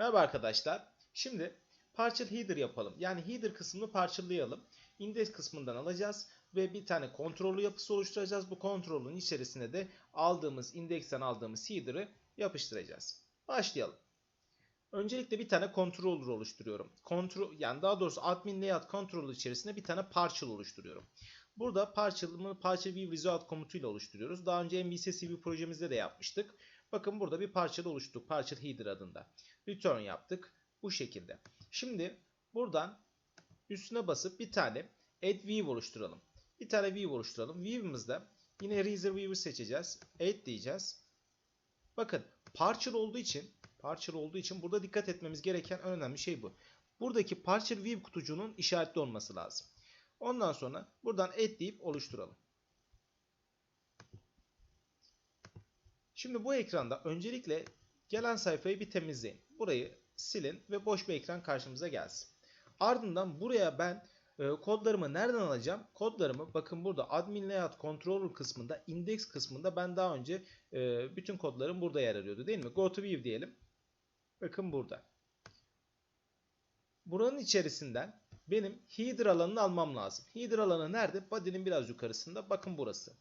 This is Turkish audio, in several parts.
Merhaba arkadaşlar. Şimdi partial header yapalım. Yani header kısmını parçalayalım. Index kısmından alacağız ve bir tane kontrollü yapısı oluşturacağız. Bu kontrolün içerisine de aldığımız indeksten aldığımız header'ı yapıştıracağız. Başlayalım. Öncelikle bir tane controller oluşturuyorum. Kontrol yani daha doğrusu admin layout controller içerisinde bir tane partial oluşturuyorum. Burada partial'ımı partial view result komutuyla oluşturuyoruz. Daha önce MVC CV projemizde de yapmıştık. Bakın burada bir partial oluşturduk. Partial header adında. Return yaptık. Bu şekilde. Şimdi buradan üstüne basıp bir tane add view oluşturalım. Bir tane view oluşturalım. View'ımızda yine reserve view'u seçeceğiz. Add diyeceğiz. Bakın partial olduğu için partial olduğu için burada dikkat etmemiz gereken en önemli şey bu. Buradaki partial view kutucuğunun işaretli olması lazım. Ondan sonra buradan add deyip oluşturalım. Şimdi bu ekranda öncelikle gelen sayfayı bir temizleyin. Burayı silin ve boş bir ekran karşımıza gelsin. Ardından buraya ben e, kodlarımı nereden alacağım? Kodlarımı bakın burada admin layout controller kısmında index kısmında ben daha önce e, bütün kodlarım burada yer arıyordu değil mi? Go to view diyelim. Bakın burada. Buranın içerisinden benim header alanını almam lazım. Header alanı nerede? Body'nin biraz yukarısında. Bakın burası.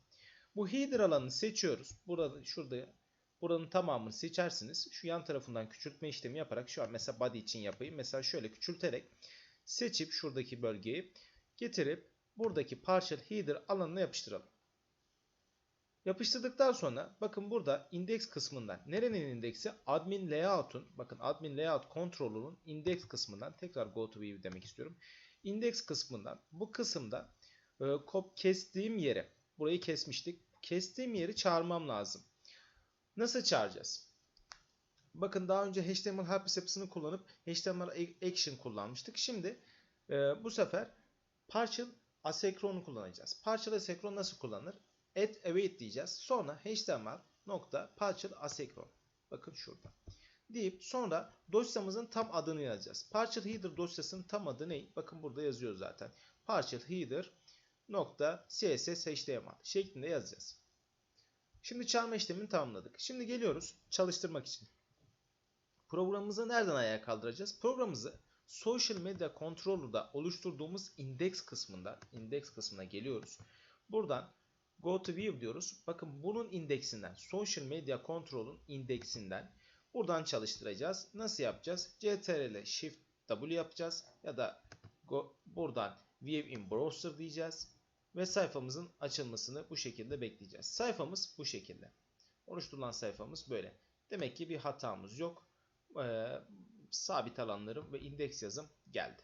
Bu header alanını seçiyoruz. Burada şurada buranın tamamını seçersiniz. Şu yan tarafından küçültme işlemi yaparak şu an mesela body için yapayım. Mesela şöyle küçülterek seçip şuradaki bölgeyi getirip buradaki partial header alanına yapıştıralım. Yapıştırdıktan sonra bakın burada index kısmından nerenin indeksi? Admin layout'un bakın admin layout controller'ın index kısmından tekrar go to view demek istiyorum. Index kısmından bu kısımda e, kop kestiğim yere burayı kesmiştik. Kestiğim yeri çağırmam lazım. Nasıl çağıracağız? Bakın daha önce HTML help yapısını kullanıp HTML action kullanmıştık. Şimdi e, bu sefer partial asenkronu kullanacağız. Partial asenkron nasıl kullanılır? add await diyeceğiz. Sonra html nokta partial asenkron. Bakın şurada. Deyip sonra dosyamızın tam adını yazacağız. Partial header dosyasının tam adı ne? Bakın burada yazıyor zaten. Partial header nokta css html şeklinde yazacağız. Şimdi çağırma işlemini tamamladık. Şimdi geliyoruz çalıştırmak için. Programımızı nereden ayağa kaldıracağız? Programımızı Social Media Controller'da oluşturduğumuz index kısmında, index kısmına geliyoruz. Buradan Go to View diyoruz. Bakın bunun indeksinden, Social Media Control'un indeksinden buradan çalıştıracağız. Nasıl yapacağız? CTRL Shift W yapacağız ya da go, buradan View in Browser diyeceğiz ve sayfamızın açılmasını bu şekilde bekleyeceğiz. Sayfamız bu şekilde. Oluşturulan sayfamız böyle. Demek ki bir hatamız yok. Ee, sabit alanlarım ve indeks yazım geldi.